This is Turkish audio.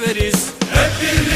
severiz. Hepimiz